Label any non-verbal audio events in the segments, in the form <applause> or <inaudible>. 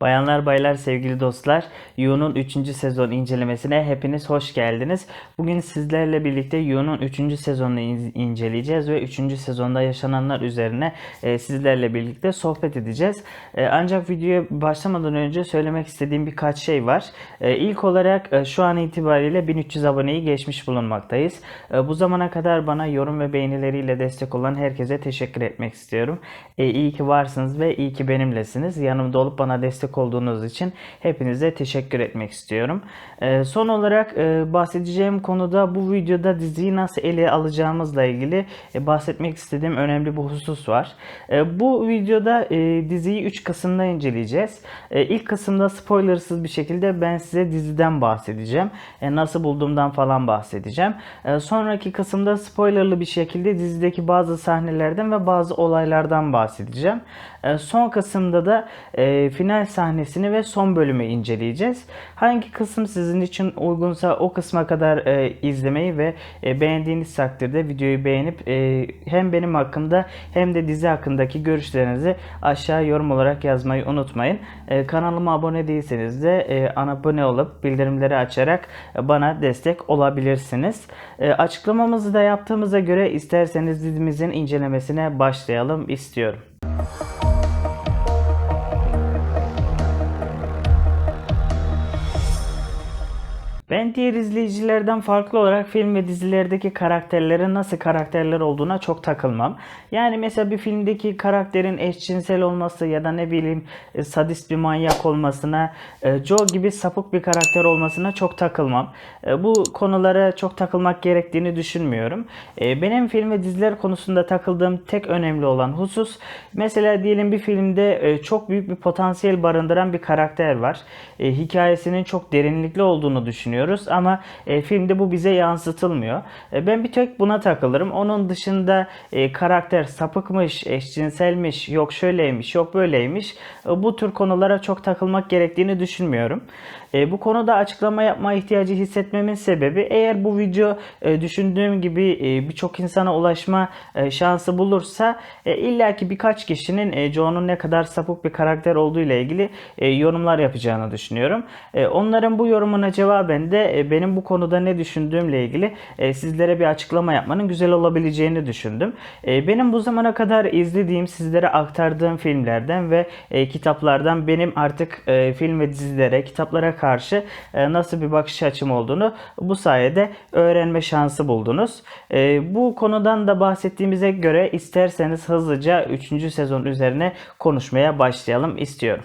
Bayanlar baylar sevgili dostlar Yu'nun 3. sezon incelemesine hepiniz hoş geldiniz. Bugün sizlerle birlikte Yu'nun 3. sezonunu in- inceleyeceğiz ve 3. sezonda yaşananlar üzerine e, sizlerle birlikte sohbet edeceğiz. E, ancak videoya başlamadan önce söylemek istediğim birkaç şey var. E, ilk olarak e, şu an itibariyle 1300 aboneyi geçmiş bulunmaktayız. Bu zamana kadar bana yorum ve beğenileriyle destek olan herkese teşekkür etmek istiyorum. E, iyi ki varsınız ve iyi ki benimlesiniz. Yanımda olup bana destek olduğunuz için hepinize teşekkür etmek istiyorum. E, son olarak e, bahsedeceğim konuda bu videoda diziyi nasıl ele alacağımızla ilgili e, bahsetmek istediğim önemli bir husus var. E, bu videoda diziyi 3 kısımda inceleyeceğiz. E, ilk kısımda spoilersız bir şekilde ben size diziden bahsedeceğim. Nasıl bulduğumdan falan bahsedeceğim. Sonraki kısımda spoilerlı bir şekilde dizideki bazı sahnelerden ve bazı olaylardan bahsedeceğim. Son kısımda da final sahnesini ve son bölümü inceleyeceğiz. Hangi kısım sizin için uygunsa o kısma kadar e, izlemeyi ve e, beğendiğiniz takdirde videoyu beğenip e, hem benim hakkımda hem de dizi hakkındaki görüşlerinizi aşağı yorum olarak yazmayı unutmayın. E, kanalıma abone değilseniz de e, abone olup bildirimleri açarak bana destek olabilirsiniz. E, açıklamamızı da yaptığımıza göre isterseniz dizimizin incelemesine başlayalım istiyorum. Ben diğer izleyicilerden farklı olarak film ve dizilerdeki karakterlerin nasıl karakterler olduğuna çok takılmam. Yani mesela bir filmdeki karakterin eşcinsel olması ya da ne bileyim e, sadist bir manyak olmasına, e, Joe gibi sapık bir karakter olmasına çok takılmam. E, Bu konulara çok takılmak gerektiğini düşünmüyorum. Benim film ve diziler konusunda takıldığım tek önemli olan husus mesela diyelim bir filmde çok büyük bir potansiyel barındıran bir karakter var. Hikayesinin çok derinlikli olduğunu düşünüyoruz ama e, filmde bu bize yansıtılmıyor. E, ben bir tek buna takılırım. Onun dışında e, karakter sapıkmış, eşcinselmiş, yok şöyleymiş, yok böyleymiş. E, bu tür konulara çok takılmak gerektiğini düşünmüyorum. E, bu konuda açıklama yapma ihtiyacı hissetmemin sebebi eğer bu video e, düşündüğüm gibi e, birçok insana ulaşma e, şansı bulursa e, illaki birkaç kişinin e, Joe'nun ne kadar sapık bir karakter olduğu ile ilgili e, yorumlar yapacağını düşünüyorum. E, onların bu yorumuna cevaben de e, benim bu konuda ne düşündüğümle ilgili e, sizlere bir açıklama yapmanın güzel olabileceğini düşündüm. E, benim bu zamana kadar izlediğim, sizlere aktardığım filmlerden ve e, kitaplardan benim artık e, film ve dizilere, kitaplara karşı e, nasıl bir bakış açım olduğunu bu sayede öğrenme şansı buldunuz. E, bu konudan da bahsettiğimize göre isterseniz hızlıca 3. sezon üzerine konuşmaya başlayalım istiyorum.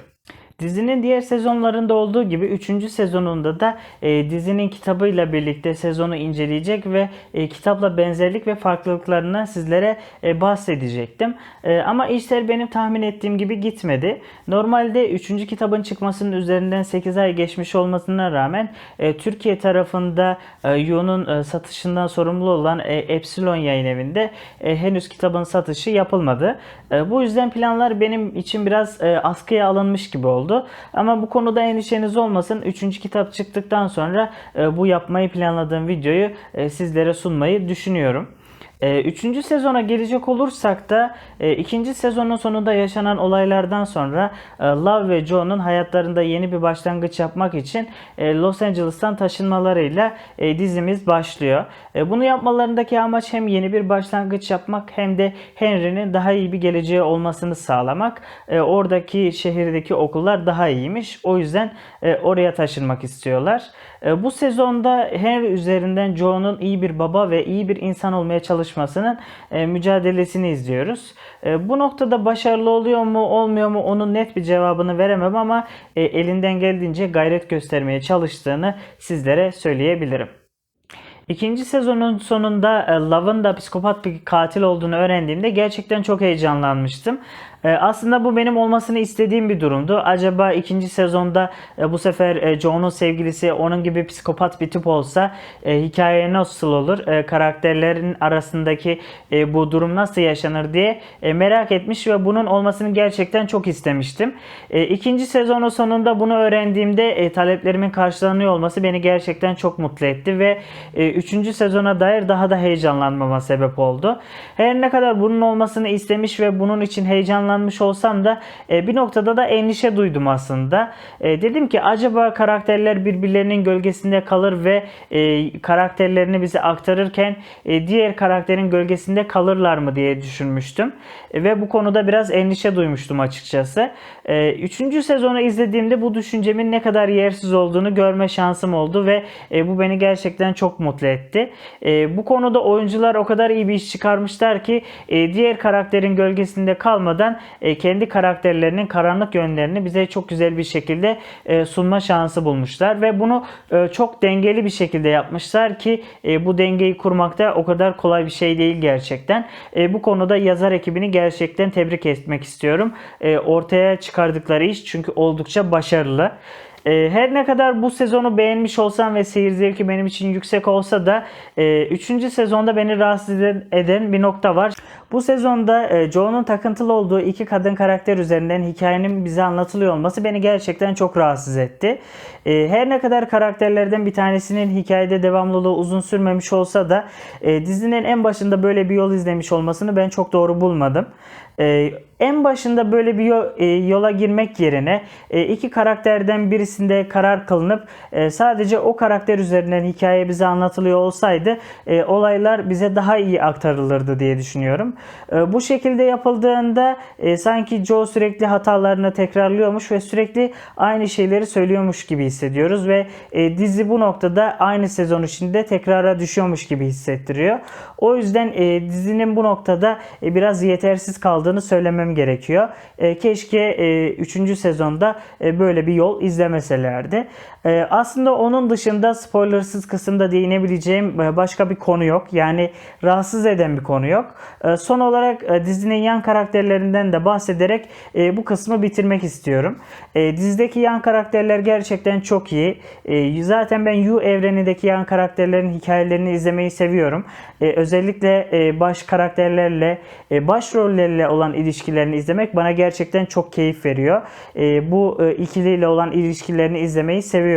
Dizinin diğer sezonlarında olduğu gibi 3. sezonunda da e, dizinin kitabıyla birlikte sezonu inceleyecek ve e, kitapla benzerlik ve farklılıklarından sizlere e, bahsedecektim. E, ama işler benim tahmin ettiğim gibi gitmedi. Normalde 3. kitabın çıkmasının üzerinden 8 ay geçmiş olmasına rağmen e, Türkiye tarafında e, Yu'nun e, satışından sorumlu olan e, Epsilon yayın evinde e, henüz kitabın satışı yapılmadı. E, bu yüzden planlar benim için biraz e, askıya alınmış gibi oldu. Ama bu konuda endişeniz olmasın. Üçüncü kitap çıktıktan sonra e, bu yapmayı planladığım videoyu e, sizlere sunmayı düşünüyorum. E, Üçüncü sezona gelecek olursak da e, ikinci sezonun sonunda yaşanan olaylardan sonra e, Love ve Joe'nun hayatlarında yeni bir başlangıç yapmak için e, Los Angeles'tan taşınmalarıyla e, dizimiz başlıyor. E, bunu yapmalarındaki amaç hem yeni bir başlangıç yapmak hem de Henry'nin daha iyi bir geleceği olmasını sağlamak. E, oradaki şehirdeki okullar daha iyiymiş. O yüzden e, oraya taşınmak istiyorlar. E, bu sezonda Henry üzerinden Joe'nun iyi bir baba ve iyi bir insan olmaya çalışmasının e, mücadelesini izliyoruz. E, bu noktada başarılı oluyor mu olmuyor mu onun net bir cevabını veremem ama e, elinden geldiğince gayret göstermeye çalıştığını sizlere söyleyebilirim. İkinci sezonun sonunda Love'ın da psikopat bir katil olduğunu öğrendiğimde gerçekten çok heyecanlanmıştım. E, Aslında bu benim olmasını istediğim bir durumdu. Acaba ikinci sezonda e, bu sefer e, Joe'nun sevgilisi onun gibi psikopat bir tip olsa e, hikaye nasıl olur? Karakterlerin arasındaki bu durum nasıl yaşanır diye merak etmiş ve bunun olmasını gerçekten çok istemiştim. İkinci sezonun sonunda bunu öğrendiğimde taleplerimin karşılanıyor olması beni gerçekten çok mutlu etti ve e, üçüncü sezona dair daha da heyecanlanmama sebep oldu. Her ne kadar bunun olmasını istemiş ve bunun için heyecanlandığım tamamlanmış olsam da e, bir noktada da endişe duydum aslında. E, dedim ki acaba karakterler birbirlerinin gölgesinde kalır ve e, karakterlerini bize aktarırken e, diğer karakterin gölgesinde kalırlar mı diye düşünmüştüm. E, ve bu konuda biraz endişe duymuştum açıkçası. E, üçüncü sezonu izlediğimde bu düşüncemin ne kadar yersiz olduğunu görme şansım oldu ve e, bu beni gerçekten çok mutlu etti. E, bu konuda oyuncular o kadar iyi bir iş çıkarmışlar ki e, diğer karakterin gölgesinde kalmadan e, kendi karakterlerinin karanlık yönlerini bize çok güzel bir şekilde e, sunma şansı bulmuşlar ve bunu e, çok dengeli bir şekilde yapmışlar ki bu dengeyi kurmakta o kadar kolay bir şey değil gerçekten. Bu konuda yazar ekibini gerçekten tebrik etmek istiyorum. Ortaya çıkardıkları iş çünkü oldukça başarılı. E, her ne kadar bu sezonu beğenmiş olsam ve seyir zevki benim için yüksek olsa da 3. sezonda beni rahatsız eden- eden bir nokta var. Bu sezonda e, Joe'nun takıntılı olduğu iki kadın karakter üzerinden hikayenin bize anlatılıyor olması beni gerçekten çok rahatsız etti. E, her ne kadar karakterlerden bir tanesinin hikayede devamlılığı uzun sürmemiş olsa da e, dizinin en başında böyle bir yol izlemiş olmasını ben çok doğru bulmadım. E, en başında böyle bir yo- e, yola girmek yerine e, iki karakterden birisinde karar kılınıp e, sadece o karakter üzerinden hikaye bize anlatılıyor olsaydı e, olaylar bize daha iyi aktarılırdı diye düşünüyorum. E, bu şekilde yapıldığında e, sanki Joe sürekli hatalarını tekrarlıyormuş ve sürekli aynı şeyleri söylüyormuş gibi hissediyoruz ve e, dizi bu noktada aynı sezon içinde tekrara düşüyormuş gibi hissettiriyor. O yüzden e, dizinin bu noktada e, biraz yetersiz kaldığını söylemem gerekiyor. E, keşke 3. sezonda e, böyle bir yol izlemeselerdi. E, aslında onun dışında spoilersız kısımda değinebileceğim e, başka bir konu yok. Yani rahatsız eden bir konu yok. E, son olarak e, dizinin yan karakterlerinden de bahsederek e, bu kısmı bitirmek istiyorum. E, dizideki yan karakterler gerçekten çok iyi. Zaten ben Yu evrenindeki yan karakterlerin hikayelerini izlemeyi seviyorum. Özellikle baş karakterlerle, e, başrollerle olan ilişkilerini izlemek bana gerçekten çok keyif veriyor. Bu ikiliyle olan ilişkilerini izlemeyi seviyorum.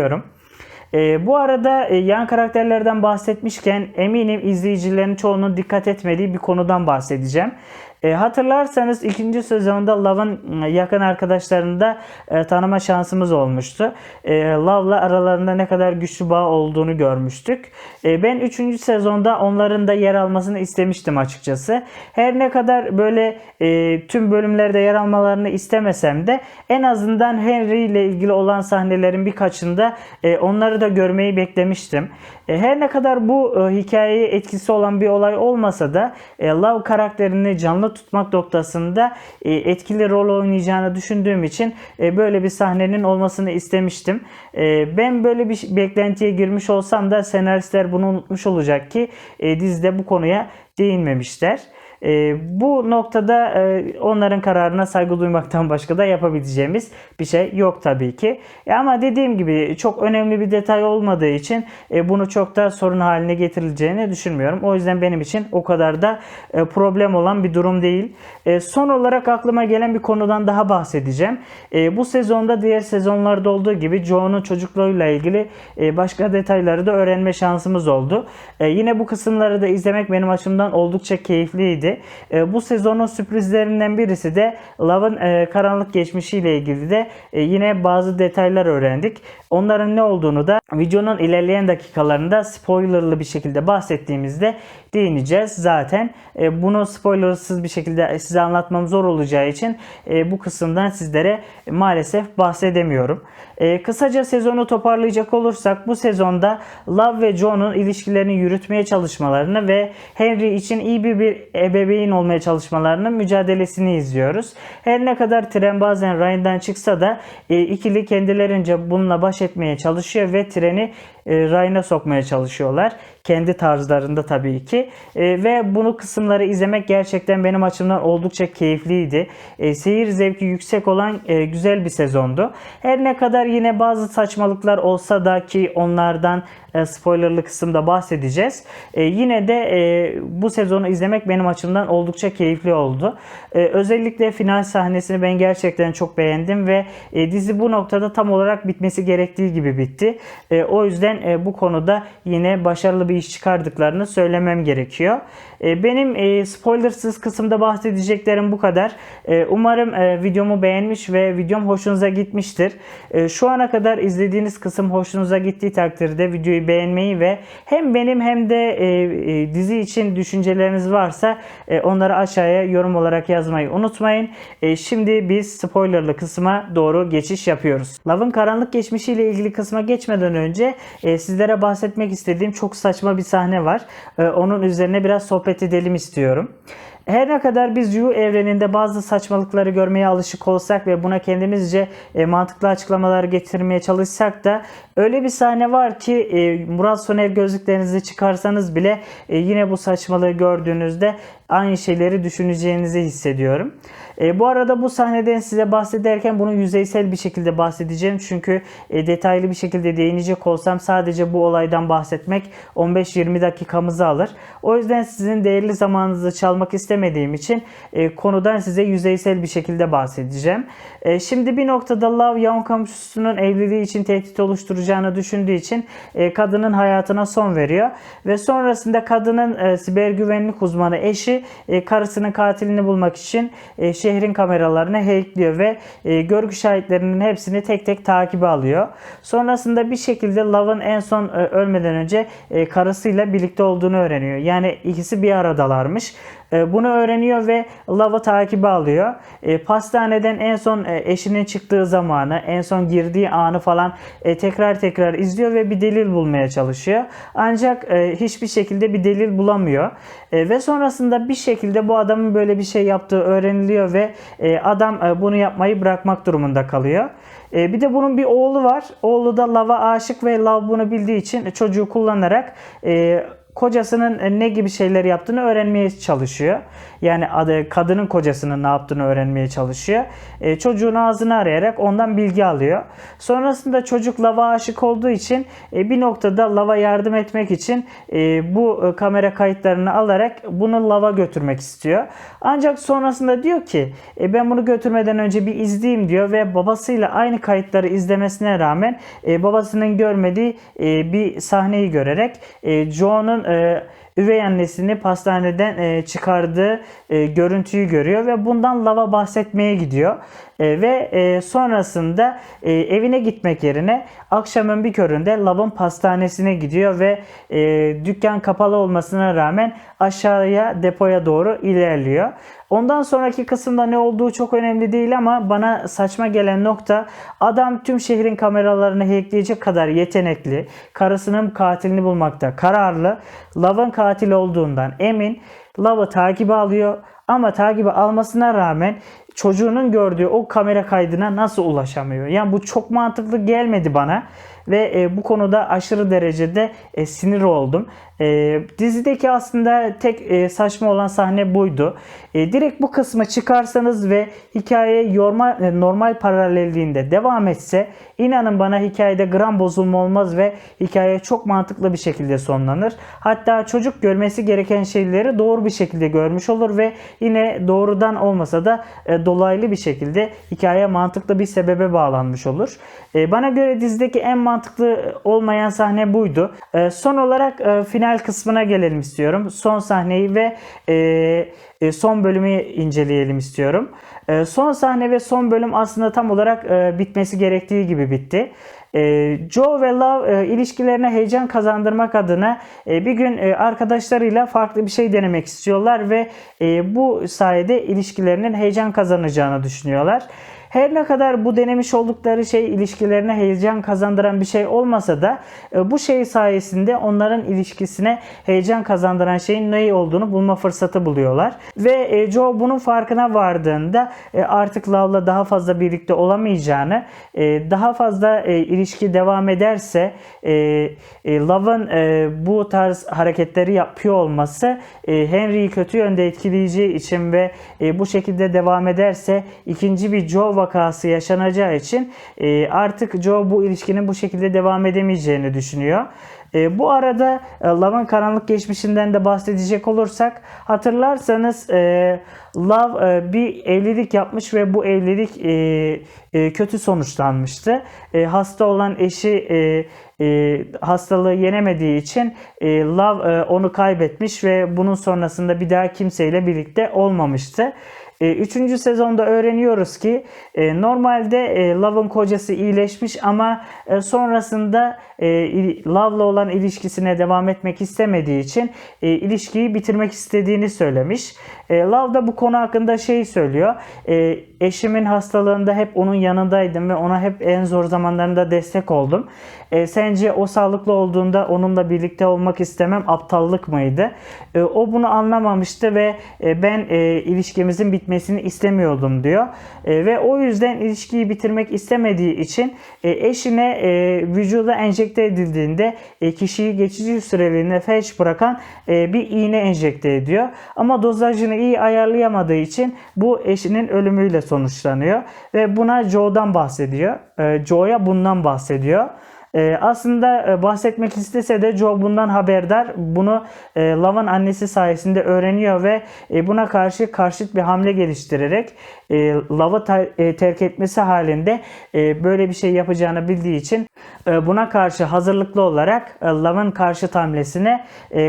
E, bu arada e, yan karakterlerden bahsetmişken eminim izleyicilerin çoğunun dikkat etmediği bir konudan bahsedeceğim. E, hatırlarsanız ikinci sezonda Love'ın e, yakın arkadaşlarını da e, tanıma şansımız olmuştu. E, Love'la aralarında ne kadar güçlü bağ olduğunu görmüştük. E, ben üçüncü sezonda onların da yer almasını istemiştim açıkçası. Her ne kadar böyle e, tüm bölümlerde yer almalarını istemesem de en azından Henry ile ilgili olan sahnelerin birkaçında e, onları da görmeyi beklemiştim. E, her ne kadar bu e, hikayeye etkisi olan bir olay olmasa da e, Love karakterini canlı tutmak noktasında e, etkili rol oynayacağını düşündüğüm için e, böyle bir sahnenin olmasını istemiştim. E, ben böyle bir beklentiye girmiş olsam da senaristler bunu unutmuş olacak ki e, dizide bu konuya değinmemişler. E, bu noktada e, onların kararına saygı duymaktan <laughs> başka da yapabileceğimiz bir şey yok tabii ki. E, ama dediğim gibi çok önemli bir detay olmadığı için e, bunu çok da sorun haline getirileceğini düşünmüyorum. O yüzden benim için o kadar da e, problem olan bir durum değil. E, son olarak aklıma gelen bir konudan daha bahsedeceğim. E, bu sezonda diğer sezonlarda olduğu gibi Joe'nun çocukluğuyla ilgili e, başka detayları da öğrenme şansımız oldu. E, yine bu kısımları da izlemek benim açımdan oldukça keyifliydi. E, bu sezonun sürprizlerinden birisi de Love'ın e, karanlık geçmişiyle ilgili de e, yine bazı detaylar öğrendik. Onların ne olduğunu da videonun ilerleyen dakikalarında spoilerlı bir şekilde bahsettiğimizde değineceğiz. Zaten e, bunu spoilersız bir şekilde size anlatmam zor olacağı için e, bu kısımdan sizlere maalesef bahsedemiyorum. E, kısaca sezonu toparlayacak olursak bu sezonda Love ve John'un ilişkilerini yürütmeye çalışmalarını ve Henry için iyi bir, bir ebeveyn olmaya çalışmalarının mücadelesini izliyoruz. Her ne kadar tren bazen rayından çıksa da e, ikili kendilerince bununla baş etmeye çalışıyor ve treni e, rayına sokmaya çalışıyorlar. Kendi tarzlarında tabii ki. E, ve bunu kısımları izlemek gerçekten benim açımdan oldukça keyifliydi. E, seyir zevki yüksek olan e, güzel bir sezondu. Her ne kadar yine bazı saçmalıklar olsa da ki onlardan e, spoilerlı kısımda bahsedeceğiz. E, yine de e, bu sezonu izlemek benim açımdan oldukça keyifli oldu. E, özellikle final sahnesini ben gerçekten çok beğendim ve e, dizi bu noktada tam olarak bitmesi gerektiği gibi bitti. E, o yüzden e, bu konuda yine başarılı bir iş çıkardıklarını söylemem gerekiyor. E, benim e, spoilersız kısımda bahsedeceklerim bu kadar. E, umarım e, videomu beğenmiş ve videom hoşunuza gitmiştir. Şu ana kadar izlediğiniz kısım hoşunuza gittiği takdirde videoyu beğenmeyi ve hem benim hem de dizi için düşünceleriniz varsa onları aşağıya yorum olarak yazmayı unutmayın. Şimdi biz spoilerlı kısma doğru geçiş yapıyoruz. Love'ın karanlık geçmişiyle ilgili kısma geçmeden önce sizlere bahsetmek istediğim çok saçma bir sahne var. E, onun üzerine biraz sohbet edelim istiyorum. Her ne kadar biz Yu evreninde bazı saçmalıkları görmeye alışık olsak ve buna kendimizce e, mantıklı açıklamalar getirmeye çalışsak da öyle bir sahne var ki e, Murat Soner gözlüklerinizi çıkarsanız bile e, yine bu saçmalığı gördüğünüzde aynı şeyleri düşüneceğinizi hissediyorum. E, bu arada bu sahneden size bahsederken bunu yüzeysel bir şekilde bahsedeceğim. Çünkü e, detaylı bir şekilde değinecek olsam sadece bu olaydan bahsetmek 15-20 dakikamızı alır. O yüzden sizin değerli zamanınızı çalmak istemediğim için e, konudan size yüzeysel bir şekilde bahsedeceğim. E, şimdi bir noktada Love yan komşusunun evliliği için tehdit oluşturacağını düşündüğü için e, kadının hayatına son veriyor. Ve sonrasında kadının e, siber güvenlik uzmanı eşi e, karısının katilini bulmak için e, şehrin kameralarını hackliyor ve e, görgü şahitlerinin hepsini tek tek takibe alıyor. Sonrasında bir şekilde Love'ın en son e, ölmeden önce e, karısıyla birlikte olduğunu öğreniyor. Yani ikisi bir aradalarmış. E, Bunu öğreniyor ve Love'ı takibe alıyor. E, pastaneden en son e, eşinin çıktığı zamanı, en son girdiği anı falan tekrar tekrar izliyor ve bir delil bulmaya çalışıyor. Ancak hiçbir şekilde bir delil bulamıyor. Ve sonrasında bir şekilde bu adamın böyle bir şey yaptığı öğreniliyor ve adam bunu yapmayı bırakmak durumunda kalıyor. Bir de bunun bir oğlu var. Oğlu da Love'a aşık ve Love bunu bildiği için çocuğu kullanarak kocasının ne gibi şeyler yaptığını öğrenmeye çalışıyor. Yani adı, kadının kocasının ne yaptığını öğrenmeye çalışıyor. E, çocuğun ağzını arayarak ondan bilgi alıyor. Sonrasında çocuk lava aşık olduğu için e, bir noktada lava yardım etmek için e, bu e, kamera kayıtlarını alarak bunu lava götürmek istiyor. Ancak sonrasında diyor ki e, ben bunu götürmeden önce bir izleyeyim diyor ve babasıyla aynı kayıtları izlemesine rağmen e, babasının görmediği e, bir sahneyi görerek e, Joe'nun e, üvey annesini pastaneden çıkardığı görüntüyü görüyor ve bundan lava bahsetmeye gidiyor. E, ve e, sonrasında e, evine gitmek yerine akşamın bir köründe lavın pastanesine gidiyor ve e, dükkan kapalı olmasına rağmen aşağıya depoya doğru ilerliyor. Ondan sonraki kısımda ne olduğu çok önemli değil ama bana saçma gelen nokta adam tüm şehrin kameralarını hackleyecek kadar yetenekli, karısının katilini bulmakta kararlı, Love'ın katil olduğundan emin, Love'ı takibe alıyor ama takibi almasına rağmen çocuğunun gördüğü o kamera kaydına nasıl ulaşamıyor? Yani bu çok mantıklı gelmedi bana ve e, bu konuda aşırı derecede e, sinir oldum. E, dizideki aslında tek e, saçma olan sahne buydu. E, direkt bu kısmı çıkarsanız ve hikaye yorma, e, normal paralelliğinde devam etse inanın bana hikayede gram bozulma olmaz ve hikaye çok mantıklı bir şekilde sonlanır. Hatta çocuk görmesi gereken şeyleri doğru bir şekilde görmüş olur ve yine doğrudan olmasa da e, dolaylı bir şekilde hikaye mantıklı bir sebebe bağlanmış olur. E, bana göre dizideki en mantıklı olmayan sahne buydu. E, son olarak e, final kısmına gelelim istiyorum. Son sahneyi ve e, e, son bölümü inceleyelim istiyorum. E, son sahne ve son bölüm aslında tam olarak e, bitmesi gerektiği gibi bitti. E, Joe ve Love e, ilişkilerine heyecan kazandırmak adına e, bir gün e, arkadaşlarıyla farklı bir şey denemek istiyorlar ve e, bu sayede ilişkilerinin heyecan kazanacağını düşünüyorlar. Her ne kadar bu denemiş oldukları şey ilişkilerine heyecan kazandıran bir şey olmasa da e, bu şey sayesinde onların ilişkisine heyecan kazandıran şeyin ne olduğunu bulma fırsatı buluyorlar. Ve e, Joe bunun farkına vardığında e, artık Love'la daha fazla birlikte olamayacağını, daha fazla ilişki devam ederse Love'ın bu tarz hareketleri yapıyor olması Henry'yi kötü yönde etkileyeceği için ve bu şekilde devam ederse ikinci bir Joe vakası yaşanacağı için e, artık Joe bu ilişkinin bu şekilde devam edemeyeceğini düşünüyor. E, bu arada e, Love'ın karanlık geçmişinden de bahsedecek olursak hatırlarsanız e, Love e, bir evlilik yapmış ve bu evlilik e, e, kötü sonuçlanmıştı. E, hasta olan eşi e, e, hastalığı yenemediği için e, Love e, onu kaybetmiş ve bunun sonrasında bir daha kimseyle birlikte olmamıştı. E, Üçüncü sezonda öğreniyoruz ki e, normalde e, Love'ın kocası iyileşmiş ama e, sonrasında Love'la olan ilişkisine devam etmek istemediği için ilişkiyi bitirmek istediğini söylemiş. Love da bu konu hakkında şey söylüyor. Eşimin hastalığında hep onun yanındaydım ve ona hep en zor zamanlarında destek oldum. E, sence o sağlıklı olduğunda onunla birlikte olmak istemem aptallık mıydı? E, o bunu anlamamıştı ve e, ben e, ilişkimizin bitmesini istemiyordum diyor. E, ve o yüzden ilişkiyi bitirmek istemediği için e, eşine e, vücuda enjekte edildiğinde e, kişiyi geçici süreliğine felç bırakan e, bir iğne enjekte ediyor. Ama dozajını iyi ayarlayamadığı için bu eşinin ölümüyle sonuçlanıyor. Ve buna Joe'dan bahsediyor. E, Joe'ya bundan bahsediyor. Ee, aslında e, bahsetmek istese de Joe bundan haberdar. Bunu e, Love'ın annesi sayesinde öğreniyor ve e, buna karşı karşıt bir hamle geliştirerek e, Love'ı e, terk etmesi halinde böyle bir şey yapacağını bildiği için buna karşı hazırlıklı olarak e, Love'ın karşıt hamlesine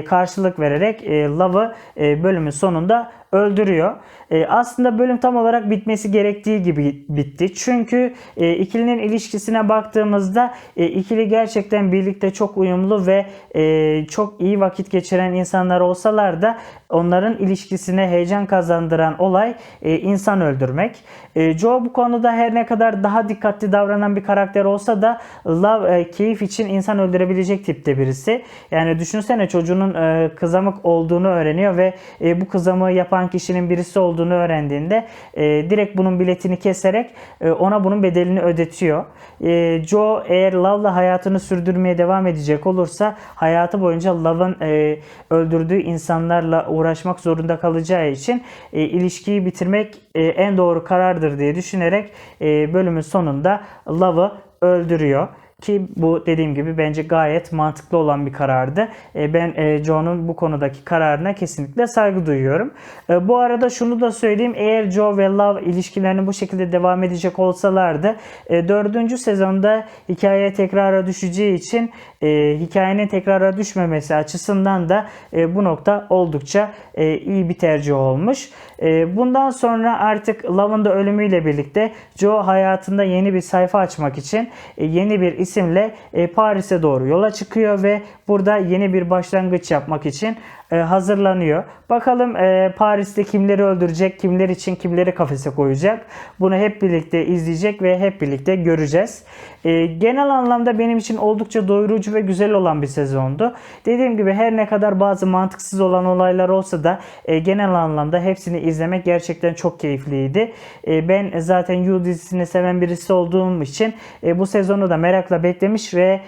karşılık vererek e, Love'ı bölümün sonunda öldürüyor. E, aslında bölüm tam olarak bitmesi gerektiği gibi bitti. Çünkü e, ikilinin ilişkisine baktığımızda e, ikili gerçekten birlikte çok uyumlu ve e, çok iyi vakit geçiren insanlar olsalar da onların ilişkisine heyecan kazandıran olay e, insan öldürmek. E, Joe bu konuda her ne kadar daha dikkatli davranan bir karakter olsa da Love e, keyif için insan öldürebilecek tipte birisi. Yani düşünsene çocuğunun e, kızamık olduğunu öğreniyor ve e, bu kızamığı yapan kişinin birisi olduğunu öğrendiğinde e, direkt bunun biletini keserek e, ona bunun bedelini ödetiyor. E, Joe eğer Love'la hayatını sürdürmeye devam edecek olursa hayatı boyunca Love'ın e, öldürdüğü insanlarla uğraşmak zorunda kalacağı için e, ilişkiyi bitirmek e, en doğru karardır diye düşünerek e, bölümün sonunda Love'ı öldürüyor. Ki bu dediğim gibi bence gayet mantıklı olan bir karardı. E, Ben e, Joe'nun bu konudaki kararına kesinlikle saygı duyuyorum. E, Bu arada şunu da söyleyeyim. Eğer Joe ve Love ilişkilerini bu şekilde devam edecek olsalardı dördüncü sezonda hikaye tekrara düşeceği için e, hikayenin tekrara düşmemesi açısından da e, bu nokta oldukça e, iyi bir tercih olmuş. E, bundan sonra artık Love'ın da ölümüyle birlikte Joe hayatında yeni bir sayfa açmak için e, yeni bir isimle e, Paris'e doğru yola çıkıyor ve burada yeni bir başlangıç yapmak için e, hazırlanıyor. Bakalım e, Paris'te kimleri öldürecek, kimler için kimleri kafese koyacak. Bunu hep birlikte izleyecek ve hep birlikte göreceğiz. E, genel anlamda benim için oldukça doyurucu ve güzel olan bir sezondu. Dediğim gibi her ne kadar bazı mantıksız olan olaylar olsa da genel anlamda hepsini izlemek gerçekten çok keyifliydi. Ben zaten You dizisini seven birisi olduğum için bu sezonu da merakla beklemiş ve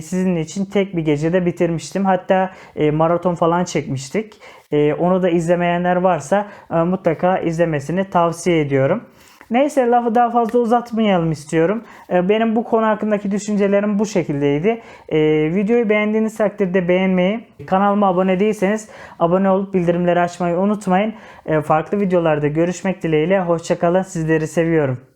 sizin için tek bir gecede bitirmiştim. Hatta maraton falan çekmiştik. E, onu da izlemeyenler varsa e, mutlaka izlemesini tavsiye ediyorum. Neyse lafı daha fazla uzatmayalım istiyorum. E, Benim bu konu hakkındaki düşüncelerim bu şekildeydi. E, videoyu beğendiğiniz takdirde beğenmeyi, kanalıma abone değilseniz abone olup bildirimleri açmayı unutmayın. Farklı videolarda görüşmek dileğiyle. Hoşçakalın. Sizleri seviyorum.